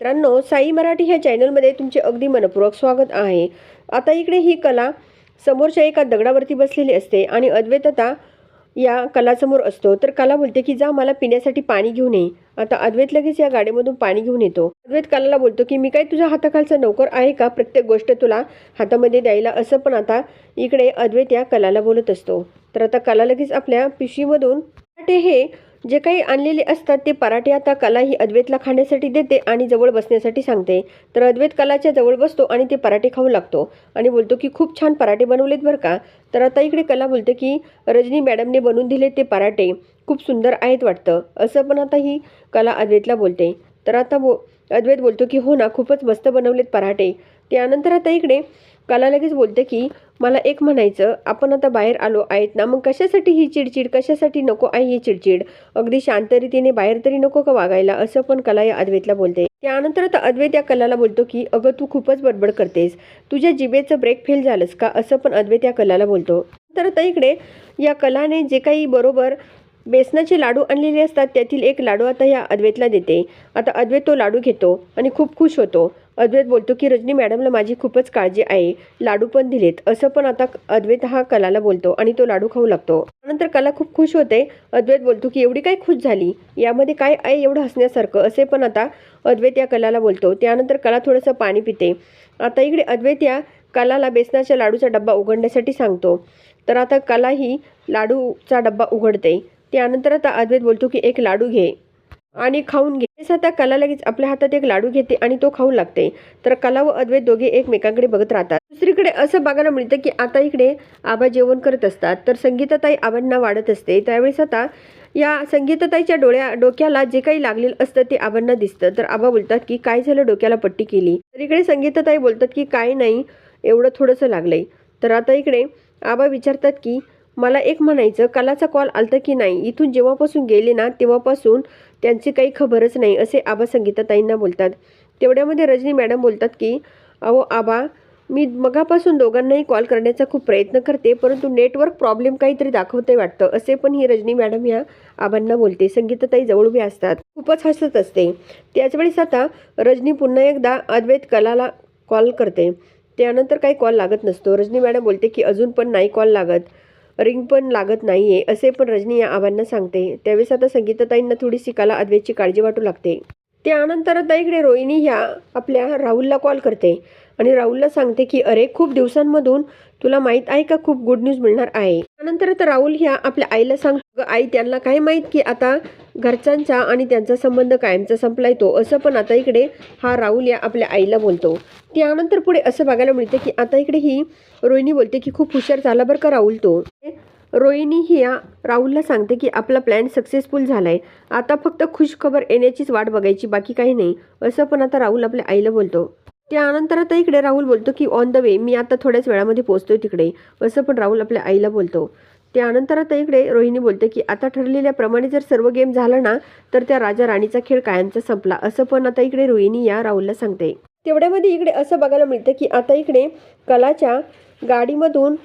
मित्रांनो साई मराठी ह्या चॅनलमध्ये तुमचे अगदी मनपूर्वक स्वागत आहे. आता इकडे ही कला समोरच्या एका दगडावरती बसलेली असते आणि अद्वैतता या कलासमोर असतो. तर कला बोलते की जा मला पिण्यासाठी पाणी घेऊन ये. आता अद्वैत लगेच या गाडीमधून पाणी घेऊन येतो. अद्वैत कलाला बोलतो की मी काय तुझ्या हाताखालचा नोकर आहे का? प्रत्येक गोष्ट तुला हातामध्ये द्यायला असं पण आता इकडे अद्वैत या कलाला बोलत असतो. तर आता कला लगेच आपल्या पिशवीमधून हे जे काही आणलेले असतात ते पराठे आता कला ही अद्वैतला खाण्यासाठी देते आणि जवळ बसण्यासाठी सांगते. तर अद्वैत कलाच्या जवळ बसतो आणि ते पराठे खाऊ लागतो. आणि बोलतो की खूप छान पराठे बनवलेत बरं का. तर आता इकडे कला बोलते की रजनी मॅडमने बनवून दिले ते पराठे. खूप सुंदर आहेत वाटतं. असं पण आता ही कला अद्वैतला बोलते. तर आता बो अद्वैत बोलतो की हो ना खूपच मस्त बनवलेत पराठे. त्यानंतर आता इकडे कला लगेच बोलते की मला एक म्हणायचं आपण आता बाहेर आलो आहेत ना मग कशासाठी ही चिडचिड कशासाठी नको आहे ही चिडचिड? अगदी शांतरीतीने बाहेर तरी नको का वागायला? असं पण कला या अद्वैतला बोलते. त्यानंतर आता अद्वैत या कलाला बोलतो की अगं तू खूपच बडबड करतेस. तुझ्या जिभेचं ब्रेक फेल झालंस का? असं पण अद्वैत या कलाला बोलतो. तर आता इकडे या कलाने जे काही बरोबर बेसनाचे लाडू आणलेले असतात त्यातील एक लाडू आता या अद्वैतला देते. आता अद्वैत तो लाडू घेतो आणि खूप खुश होतो. अद्वैत बोलतो की रजनी मॅडमला माझी खूपच काळजी आहे. लाडू पण दिलेत. असं पण आता अद्वैत हा कलाला बोलतो आणि तो लाडू खाऊ लागतो. नंतर कला खूप खुश होते. अद्वैत बोलतो की एवढी काय खुश झाली? यामध्ये काय आहे एवढं हसण्यासारखं? असे पण आता अद्वैत या कलाला बोलतो. त्यानंतर कला थोडंसं पाणी पिते. आता इकडे अद्वैत या कलाला बेसनाच्या लाडूचा डब्बा उघडण्यासाठी सांगतो. तर आता कला ही लाडूचा डब्बा उघडते. त्यानंतर आता अद्वैत बोलतो की एक लाडू घे. आणि खाऊन घे. तेच आता कला लगेच आपल्या हातात एक लाडू घेते आणि तो खाऊ लागते. तर कला व अद्वैत दोघे एकमेकांकडे बघत राहतात. दुसरीकडे असं बघायला मिळतं की आता इकडे आबा जेवण करत असतात. तर संगीताताई आबांना वाढत असते. त्यावेळेस आता या संगीताताईच्या डोळ्या डोक्याला जे काही लागलेलं असतं ते आबांना दिसतं. तर आबा बोलतात की काय झालं डोक्याला पट्टी केली? तर इकडे संगीताताई बोलतात की काय नाही एवढं थोडंसं लागलंय. तर आता इकडे आबा विचारतात की मला एक म्हणायचं कलाचा कॉल आलता की नाही? इथून जेव्हापासून गेले ना तेव्हापासून त्यांची काही खबरच नाही असे आबा संगीताताईंना बोलतात. तेवढ्यामध्ये रजनी मॅडम बोलतात की अहो आबा मी मगापासून दोघांनाही कॉल करण्याचा खूप प्रयत्न करते परंतु नेटवर्क प्रॉब्लेम काहीतरी दाखवते वाटतं असे पण ही रजनी मॅडम ह्या आबांना बोलते. संगीताताई जवळ उभी असतात. खूपच हसत असते. त्याचवेळेस आता रजनी पुन्हा एकदा अद्वैत कलाला कॉल करते. त्यानंतर काही कॉल लागत नसतो. रजनी मॅडम बोलते की अजून पण नाही कॉल लागत. रिंग पण लागत नाही आहे असे पण रजनी या आबांना सांगते. त्यावेळेस आता संगीताताईंना थोडीशी कला अद्वैतची काळजी वाटू लागते. त्यानंतर आता इकडे रोहिणी ह्या आपल्या राहुलला कॉल करते आणि राहुलला सांगते की अरे खूप दिवसांमधून तुला माहीत आहे का? खूप गुड न्यूज मिळणार आहे. त्यानंतर तर राहुल ह्या आपल्या आईला सांग आई त्यांना काय माहीत की आता घरच्यांचा आणि त्यांचा संबंध कायमचा संपलाय तो असं पण आता इकडे हा राहुल या आपल्या आईला बोलतो. त्यानंतर पुढे असं बघायला मिळतं की आता इकडे ही रोहिणी बोलते की खूप हुशार झाला बरं का राहुल तो. रोहिणी ही या राहुलला सांगते की आपला प्लॅन सक्सेसफुल झालाय. आता फक्त खुश खबर येण्याचीच वाट बघायची बाकी काही नाही. असं पण आता राहुल आपल्या आईला बोलतो. त्यानंतर आता इकडे राहुल बोलतो की ऑन द वे मी आता थोड्याच वेळामध्ये पोहोचतोय तिकडे. असं पण राहुल आपल्या आईला बोलतो. त्यानंतर आता इकडे रोहिणी बोलते की आता ठरलेल्याप्रमाणे जर सर्व गेम झाला ना तर त्या राजा राणीचा खेळ कायमचा संपला. असं पण आता इकडे रोहिणी या राहुलला सांगते. तेवढ्यामध्ये इकडे असं बघायला मिळतं की आता इकडे कलाच्या गाडीमधून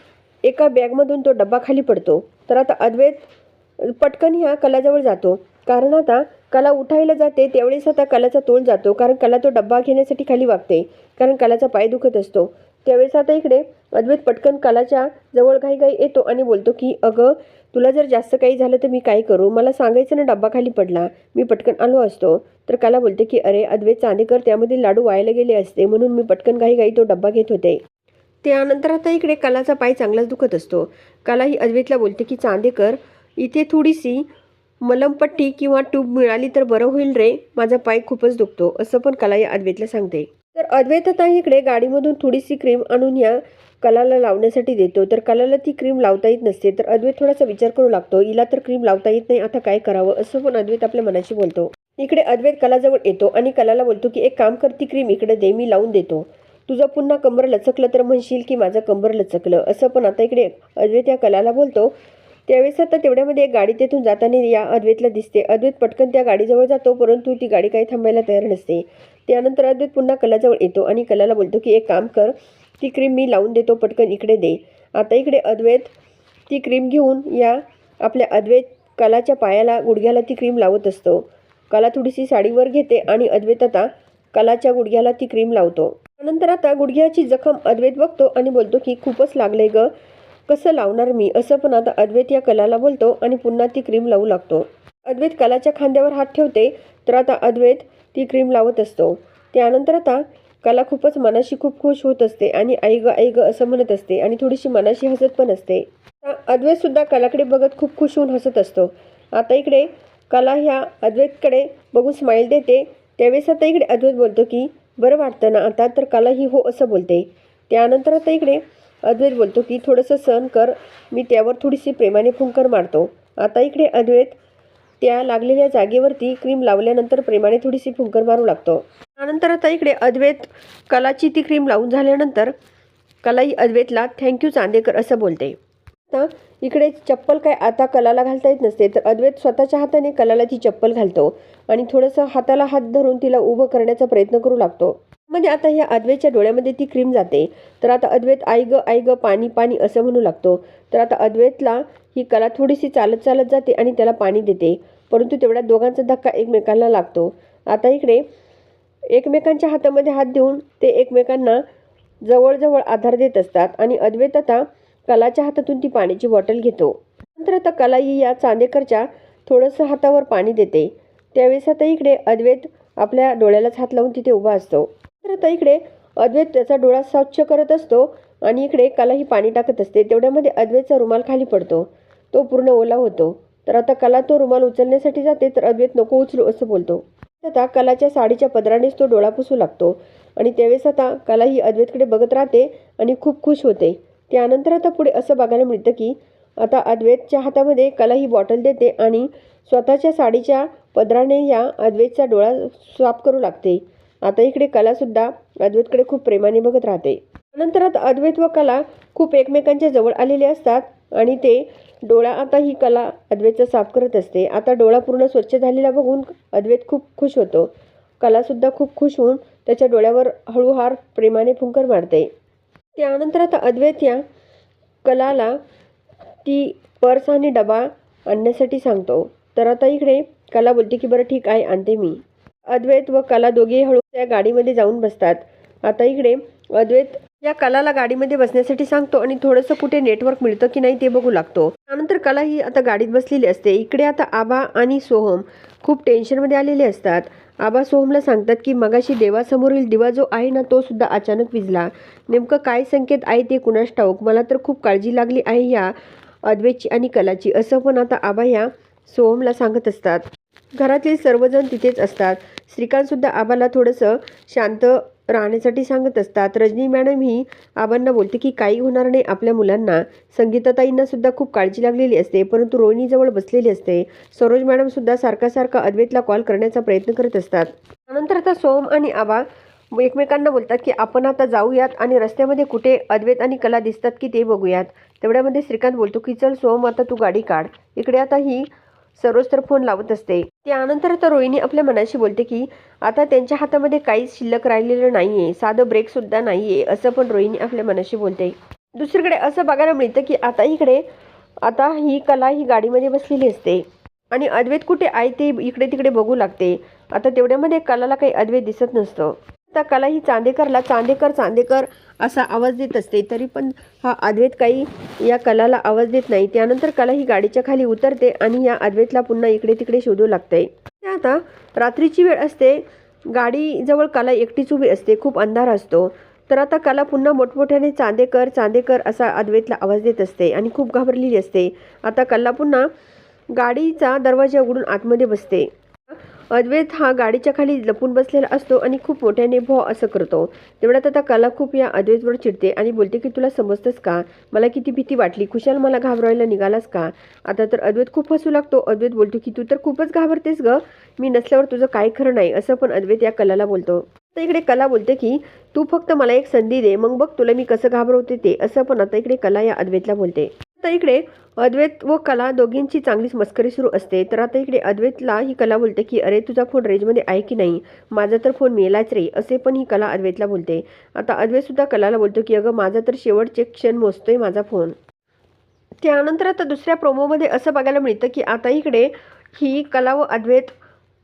एका बॅगमधून तो डब्बा खाली पडतो. तर आता अद्वैत पटकन ह्या कलाजवळ जातो. कारण आता कला उठायला जाते त्यावेळेस आता कलाचा तोल जातो. कारण कला तो डब्बा घेण्यासाठी खाली वागते. कारण कलाचा पाय दुखत असतो. त्यावेळेस आता इकडे अद्वैत पटकन कलाच्या जवळ घाई घाई येतो आणि बोलतो की अगं तुला जर जास्त काही झालं तर मी काय करू? मला सांगायचं ना डब्बा खाली पडला. मी पटकन आलो असतो. तर कला बोलते की अरे अद्वैत चांदेकर त्यामध्ये लाडू वायला गेले असते. म्हणून मी पटकन घाई घाई तो डब्बा घेत होते. त्यानंतर आता इकडे कलाचा पाय चांगलाच दुखत असतो. कला ही अद्वैतला बोलते की चांदेकर इथे थोडीशी मलमपट्टी किंवा ट्यूब मिळाली तर बरं होईल रे. माझा पाय खूपच दुखतो. असं पण कला या अद्वैतला सांगते. तर अद्वैतता इकडे गाडीमधून थोडीशी क्रीम आणून या कलाला लावण्यासाठी देतो. तर कलाला ती क्रीम लावता येत नसते तर अद्वैत थोडासा विचार करू लागतो हिला तर क्रीम लावता येत नाही आता काय करावं? असं पण अद्वैत आपल्या मनाशी बोलतो. इकडे अद्वैत कलाजवळ येतो आणि कलाला बोलतो की एक काम करती क्रीम इकडे दे मी लावून देतो. तुझं पुन्हा कंबर लचकलं तर म्हणशील की माझं कंबर लचकलं. असं पण आता इकडे अद्वैत या कलाला बोलतो. त्यावेळेस आता तेवढ्यामध्ये एक गाडी तेथून जाताना या अद्वैतला दिसते. अद्वैत पटकन त्या गाडीजवळ जातो परंतु ती गाडी काही थांबायला तयार नसते. त्यानंतर अद्वैत पुन्हा कलाजवळ येतो आणि कलाला बोलतो की एक काम कर ती क्रीम मी लावून देतो पटकन इकडे दे. आता इकडे अद्वैत ती क्रीम घेऊन या आपल्या अद्वैत कलाच्या पायाला गुडघ्याला ती क्रीम लावत असतो. कला थोडीशी साडीवर घेते आणि अद्वैत आता कलाच्या गुडघ्याला ती क्रीम लावतो. नंतर आता गुडघ्याची जखम अद्वैत बघतो आणि बोलतो की खूपच लागले ग. कसं लावणार मी? असं पण आता अद्वैत या कलाला बोलतो आणि पुन्हा ती क्रीम लावू लागतो. अद्वैत कलाच्या खांद्यावर हात ठेवते तर आता अद्वैत ती क्रीम लावत असतो. त्यानंतर आता कला खूपच मनाशी खूप खुश होत असते आणि आई ग आई ग असं म्हणत असते आणि थोडीशी मनाशी हसत पण असते. अद्वैतसुद्धा अद्वैत सुद्धा कलाकडे बघत खूप खुश होऊन हसत असतो. आता इकडे कला ह्या अद्वैतकडे बघून स्माईल देते. त्यावेळेस आता इकडे अद्वैत बोलतो की बरं वाटतं ना आता तर कला ही हो असं बोलते. त्यानंतर आता इकडे अद्वैत बोलतो की थोडंसं सहन कर मी त्यावर थोडीशी प्रेमाने फुंकर मारतो. आता इकडे अद्वैत त्या लागलेल्या जागेवरती क्रीम लावल्यानंतर प्रेमाने थोडीशी फुंकर मारू लागतो. त्यानंतर आता इकडे अद्वैत कलाची ती क्रीम लावून झाल्यानंतर कलाई अद्वैतला थँक्यू चांदेकर असं बोलते. आता इकडे चप्पल काय आता कलाला घालता येत नसते तर अद्वैत स्वतःच्या हाताने कलाला ती चप्पल घालतो आणि थोडंसं हाताला हात धरून तिला उभं करण्याचा प्रयत्न करू लागतो. म्हणजे आता ह्या अद्वैतच्या डोळ्यामध्ये ती क्रीम जाते. तर आता अद्वैत आई गं आई गं पाणी पाणी असं म्हणू लागतो. तर आता अद्वैतला ही कला थोडीशी चालत चालत जाते आणि त्याला पाणी देते. परंतु तेवढ्या दोघांचा धक्का एकमेकांना लागतो. आता इकडे एकमेकांच्या हातामध्ये हात देऊन ते एकमेकांना जवळजवळ आधार देत असतात आणि अद्वैत आता कलाच्या हातातून ती पाण्याची बॉटल घेतो. नंतर आता कलाई या चांदेकरच्या थोडंसं हातावर पाणी देते. त्यावेळेस आता इकडे अद्वैत आपल्या डोळ्यालाच हात लावून तिथे उभा असतो. तर आता इकडे अद्वैत त्याचा डोळा स्वच्छ करत असतो आणि इकडे कलाही पाणी टाकत असते. तेवढ्यामध्ये अद्वैतचा रुमाल खाली पडतो. तो पूर्ण ओला होतो. तर आता कला तो रुमाल उचलण्यासाठी जाते तर अद्वैत नको उचलू असं बोलतो. आता कलाच्या साडीच्या पदरानेच तो डोळा पुसू लागतो. आणि त्यावेळेस आता कला ही अद्वैतकडे बघत राहते आणि खूप खुश होते. त्यानंतर आता पुढे असं बघायला मिळतं की आता अद्वैतच्या हातामध्ये कला ही बॉटल देते आणि स्वतःच्या साडीच्या पदराने या अद्वैतचा डोळा साफ करू लागते. आता इकडे कलासुद्धा अद्वैतकडे खूप प्रेमाने बघत राहते. नंतर आता अद्वैत व कला खूप एकमेकांच्या जवळ आलेले असतात आणि ते डोळा आता ही कला अद्वैतचा साफ करत असते. आता डोळा पूर्ण स्वच्छ झालेला बघून अद्वैत खूप खुश होतो. कलासुद्धा खूप खुश होऊन त्याच्या डोळ्यावर हळूहार प्रेमाने फुंकर मारते. त्यानंतर आता अद्वैत या कलाला ती पर्स आणि डबा आणण्यासाठी सांगतो. तर आता इकडे कला बोलते की बरं ठीक आहे आणते मी. अद्वैत व कला दोघे हळू त्या गाडीमध्ये जाऊन बसतात. आता इकडे अद्वैत या कलाला गाडीमध्ये बसण्यासाठी सांगतो आणि थोडंसं कुठे नेटवर्क मिळतं की नाही ते बघू लागतो. त्यानंतर कला ही आता गाडीत बसलेली असते. इकडे आता आबा आणि सोहम खूप टेन्शनमध्ये आलेले असतात. आबा सोहमला सांगतात की मगाशी देवासमोरील दिवा जो आहे ना तो सुद्धा अचानक विजला. नेमकं काय संकेत आहे ते कुणास ठाऊक? मला तर खूप काळजी लागली आहे या अद्वैतची आणि कलाची. असं पण आता आबा ह्या सोहमला सांगत असतात. घरातील सर्वजण तिथेच असतात. श्रीकांतसुद्धा आबाला थोडंसं शांत राहण्यासाठी सांगत असतात. रजनी मॅडम ही आबांना बोलते की काही होणार नाही आपल्या मुलांना. संगीताताईंना सुद्धा खूप काळजी लागलेली असते परंतु रोहिणीजवळ बसलेली असते. सरोज मॅडमसुद्धा सारखा सारखा अद्वैतला कॉल करण्याचा प्रयत्न करत असतात. त्यानंतर आता सोम आणि आबा एकमेकांना बोलतात की आपण आता जाऊयात आणि रस्त्यामध्ये कुठे अद्वैत आणि कला दिसतात की ते बघूयात. तेवढ्यामध्ये श्रीकांत बोलतो की चल सोम आता तू गाडी काढ. इकडे आता ही सरोज तर फोन लावत असते. त्यानंतर तर रोहिणी आपल्या मनाशी बोलते की आता त्यांच्या हातामध्ये काहीच शिल्लक राहिलेलं नाहीये साधं ब्रेक सुद्धा नाहीये असं पण रोहिणी आपल्या मनाशी बोलते. दुसरीकडे असं बघायला मिळतं की आता इकडे आता ही कला ही गाडीमध्ये बसलेली असते. आणि अद्वैत कुठे आहे ते इकडे तिकडे बघू लागते. आता तेवढ्यामध्ये कलाला काही अद्वैत दिसत नसतं. आता कला ही चांदेकरला चांदेकर चांदेकर असा आवाज देत असते. तरी पण हा अद्वैत काही या कलाला आवाज देत नाही. त्यानंतर कला ही गाडीच्या खाली उतरते आणि या अद्वैतला पुन्हा इकडे तिकडे शोधू लागते. आता रात्रीची वेळ असते. गाडीजवळ कला एकटीच उभी असते. खूप अंधार असतो. तर आता कला पुन्हा मोठमोठ्याने चांदेकर चांदेकर असा अद्वैतला आवाज देत असते आणि खूप घाबरलेली असते. आता कला पुन्हा गाडीचा दरवाजा उघडून आतमध्ये बसते. अद्वैत हा गाडीच्या खाली लपून बसलेला असतो आणि खूप मोठ्याने भो असं करतो. तेवढ्यात आता कला खूप या अद्वैतवर चिडते आणि बोलते की तुला समजतंस का? मला किती भीती वाटली. खुशाल मला घाबरवायला निघालास का? आता तर अद्वैत खूप हसू लागतो. अद्वैत बोलतो की तू तर खूपच घाबरतेस ग. मी नसल्यावर तुझं काय खरं नाही असं पण अद्वैत या कलाला बोलतो. आता इकडे कला बोलते की तू फक्त मला एक संधी दे. मग बघ तुला मी कसं घाबरवते ते असं पण आता इकडे कला या अद्वैतला बोलते. आता इकडे अद्वैत व कला दोघींची चांगलीच मस्करी सुरू असते. तर आता इकडे अद्वैतला ही कला बोलते की अरे तुझा फोन रेंजमध्ये आहे की नाही? माझा तर फोन मेलाच रे. असे पण ही कला अद्वैतला बोलते. आता अद्वैतसुद्धा कलाला बोलतो की अगं माझा तर शेवटचे क्षण मोजतोय माझा फोन. त्यानंतर आता दुसऱ्या प्रोमोमध्ये असं बघायला मिळतं की आता इकडे ही कला व अद्वैत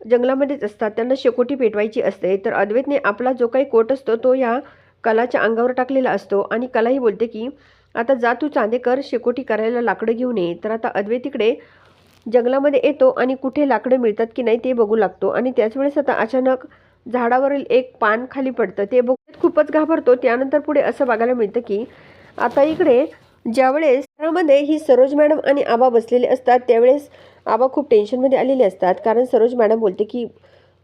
जंगलामध्येच असतात. त्यांना शेकोटी पेटवायची असते. तर अद्वैतने आपला जो काही कोट असतो तो या कलाच्या अंगावर टाकलेला असतो आणि कलाही बोलते की आता जा तू चांदेकर शेकोटी करायला लाकडं घेऊन ये. तर आता अद्वे तिकडे जंगलामध्ये येतो आणि कुठे लाकडं मिळतात की नाही ते बघू लागतो. आणि त्याच वेळेस आता अचानक झाडावरील एक पान खाली पडतं. ते बघून खूपच घाबरतो. त्यानंतर पुढे असं बघायला मिळतं की आता इकडे ज्यावेळेस घरामध्ये ही सरोज मॅडम आणि आबा बसलेले असतात त्यावेळेस आबा खूप टेन्शनमध्ये आलेले असतात. कारण सरोज मॅडम बोलते की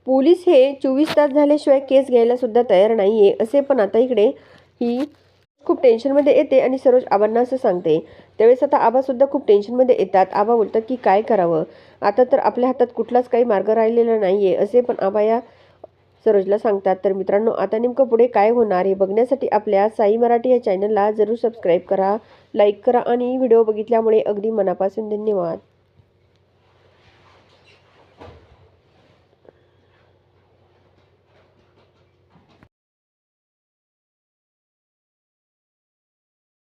पोलीस हे चोवीस तास झाल्याशिवाय केस घ्यायला सुद्धा तयार नाही आहे असे पण आता इकडे ही खूप टेन्शनमध्ये येते आणि सरोज आबांना असं सांगते त्यावेळेस आता आबासुद्धा खूप टेन्शनमध्ये येतात. आबा बोलतात की काय करावं? आता तर आपल्या हातात कुठलाच काही मार्ग राहिलेला नाही आहे असे पण आबा या सरोजला सांगतात. तर मित्रांनो आता नेमकं पुढे काय होणार हे बघण्यासाठी आपल्या साई मराठी या चॅनलला जरूर सबस्क्राईब करा लाईक करा आणि व्हिडिओ बघितल्यामुळे अगदी मनापासून धन्यवाद.